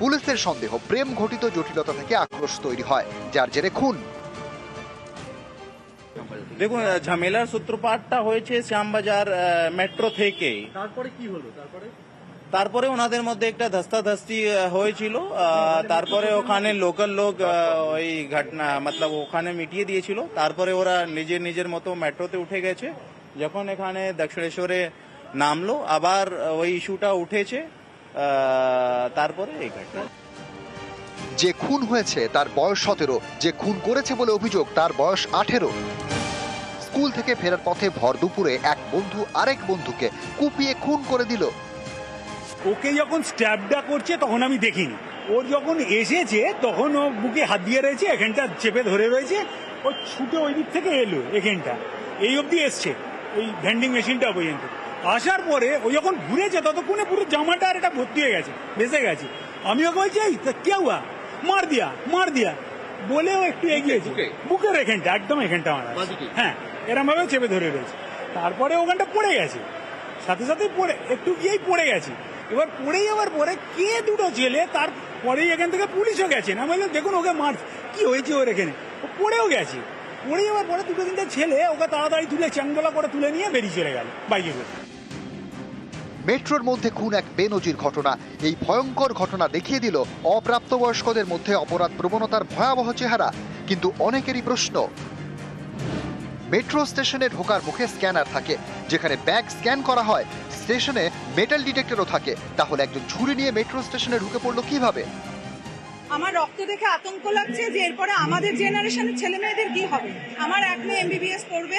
পুলিশের সন্দেহ প্রেম ঘটিত জটিলতা থেকে আক্রোশ তৈরি হয় যার জেরে খুন। দেখুন ঝামেলার সূত্রপাতটা হয়েছে শ্যামবাজার মেট্রো থেকে। তারপরে কি হলো? তারপরে? তারপরে ওনাদের মধ্যে একটা ধস্তাধস্তি হয়েছিল। তারপরে ওখানে লোকাল লোক ওই ঘটনা মতলব ওখানে মিটিয়ে দিয়েছিল। তারপরে ওরা নিজের নিজের মতো মেট্রোতে উঠে গেছে। যখন এখানে দক্ষিণেশ্বরে নামলো আবার ওই ইস্যুটা উঠেছে। তারপরে এই ঘটনা। যে খুন হয়েছে তার বয়স সতেরো যে খুন করেছে বলে অভিযোগ তার বয়স আঠেরো। স্কুল থেকে ফেরার পথে ভর দুপুরে এক বন্ধু আরেক বন্ধুকে কুপিয়ে খুন করে দিল। ওকে যখন স্ট্যাপটা করছে তখন আমি দেখিনি। ওর যখন এসেছে তখন ও বুকে হাত দিয়ে রয়েছে এখানটা চেপে ধরে রয়েছে ও ছুটে ওই দিক থেকে এলো এখানটা। এই অবধি এসছে। এই ভেন্ডিং মেশিনটা পর্যন্ত। আসার পরে ও যখন ঘুরেছে ততক্ষণে পুরো জামাটা আর এটা ভর্তি হয়ে গেছে ভেসে গেছে। আমি ওকে বলছি এই তা কে হুয়া মার দিয়া মার দিয়া। বলেও একটু এগিয়েছে বুকে? বুকের এখানটা একদম এখানটা মারা বাঁদিকে? হ্যাঁ এরম ভাবে চেপে ধরে রয়েছে। তারপরে ওখানটা পড়ে গেছে। সাথে সাথে পড়ে একটু গিয়েই পড়ে গেছে। এবার পড়ে যাওয়ার পরে কে দুটো ছেলে তারপরেই এখান থেকে পুলিশও গেছে। না বললাম দেখুন ওকে মার কি হয়েছে ওর এখানে? ও পড়েও গেছে। পড়ে যাওয়ার পরে দুটো তিনটে ছেলে ওকে তাড়াতাড়ি তুলে চ্যাংদোলা করে তুলে নিয়ে বেরিয়ে চলে গেল বাইকে করে মেট্রোর মধ্যে খুন এক বেনজির ঘটনা। এই ভয়ঙ্কর ঘটনা দেখিয়ে দিল অপ্রাপ্তবয়স্কদের মধ্যে অপরাধ প্রবণতার ভয়াবহ চেহারা। কিন্তু অনেকেরই প্রশ্ন, মেট্রো স্টেশনে ঢোকার মুখে স্ক্যানার থাকে। যেখানে ব্যাগ স্ক্যান করা হয়, স্টেশনে মেটাল ডিটেক্টরও থাকে। তাহলে একজন ঝুড়ি নিয়ে মেট্রো স্টেশনে ঢুকে পড়ল কীভাবে? আমার রক্ত দেখে আতঙ্ক লাগছে যে এরপরে আমাদের জেনারেশনের ছেলে মেয়েদের কি হবে? আমার এক মেয়ে এমবিবিএস পড়বে,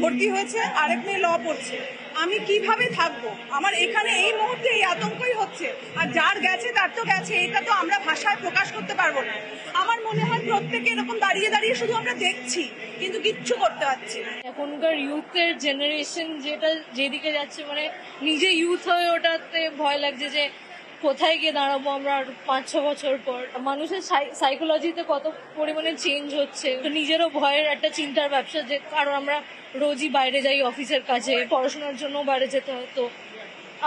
ভর্তি হয়েছে, আরেক মেয়ে ল পড়ছে। আমি কীভাবে থাকব? আমার এখানে এই মুহূর্তে এই আতঙ্কই হচ্ছে। আর যার গেছে, তার তো গেছে, এটা তো আমরা ভাষায় প্রকাশ করতে পারব না। আমার মনে হয় প্রত্যেকে এরকম দাঁড়িয়ে দাঁড়িয়ে শুধু আমরা দেখছি, কিন্তু কিচ্ছু করতে পারছি না। এখনকার ইউথের জেনারেশন যেটা যেদিকে যাচ্ছে মানে নিজে ইউথ হয়ে ওটাতে ভয় লাগছে যে কোথায় গিয়ে দাঁড়াবো আমরা পাঁচ, ছ বছর পর? মানুষের সাইকোলজিতে কত পরিমাণে চেঞ্জ হচ্ছে। নিজেরও ভয়ের একটা চিন্তার ব্যবসা যে কারণ আমরা রোজই বাইরে যাই অফিসের কাছে পড়াশোনার জন্য বাইরে যেতে হয়। তো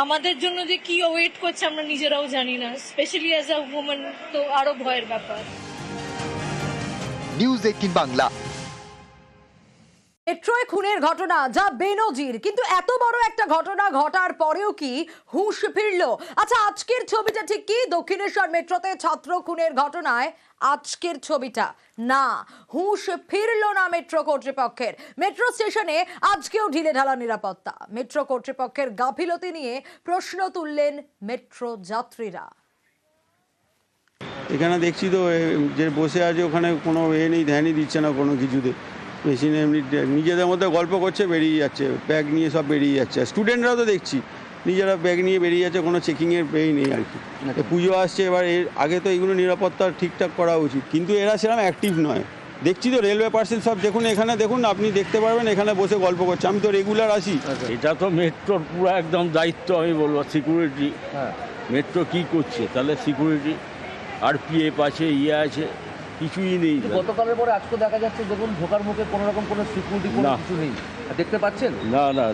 আমাদের জন্য যে কি ওয়েট করছে আমরা নিজেরাও জানি না। স্পেশালি অ্যাজ আ উমেন তো আরও ভয়ের ব্যাপার। নিউজ এইটিন বাংলা মেট্রোয় খুনের ঘটনা যা বেনজির। কিন্তু এত বড় একটা ঘটনা ঘটার পরেও কি হুঁশ ফিরল? আচ্ছা আজকের ছবিটা ঠিক কি? দক্ষিণেশ্বর মেট্রোতে ছাত্র খুনের ঘটনায় আজকের ছবিটা। না, হুঁশ ফিরল না মেট্রো কর্তৃপক্ষের। মেট্রো স্টেশনে আজকেও ঢিলে ঢালা নিরাপত্তা। মেট্রো কর্তৃপক্ষের গাফিলতি নিয়ে প্রশ্ন তুললেন মেট্রো যাত্রীরা। এখানে দেখছি তো যে বসে আছে, ওখানে কোনো এ নেই, ধ্যানই দিচ্ছে না কোনো কিছুতে। মেশিনে এমনি নিজেদের মধ্যে গল্প করছে বেরিয়ে যাচ্ছে ব্যাগ নিয়ে সব বেরিয়ে যাচ্ছে। স্টুডেন্টরাও তো দেখছি নিজেরা ব্যাগ নিয়ে বেরিয়ে যাচ্ছে কোনো চেকিংয়ের পেই নেই আর কি। পুজো আসছে এবার এর আগে তো এগুলো নিরাপত্তা ঠিকঠাক করা উচিত কিন্তু এরা সেরকম অ্যাক্টিভ নয়। দেখছি তো রেলওয়ে পার্সেল সব দেখুন এখানে দেখুন আপনি দেখতে পারবেন এখানে বসে গল্প করছে। আমি তো রেগুলার আসি এটা তো মেট্রোর পুরো একদম দায়িত্ব আমি বলব সিকিউরিটি মেট্রো কি করছে? তাহলে সিকিউরিটি আর পি এফ আছে ইয়ে আছে কিছুই নেই। গতকালের পরে আজকে দেখা যাচ্ছে দেখুন ঢোকার মুখে কোনো রকম কোনো সিকিউরিটি কোনো। কিছু নেই। দেখতে পাচ্ছেন? না না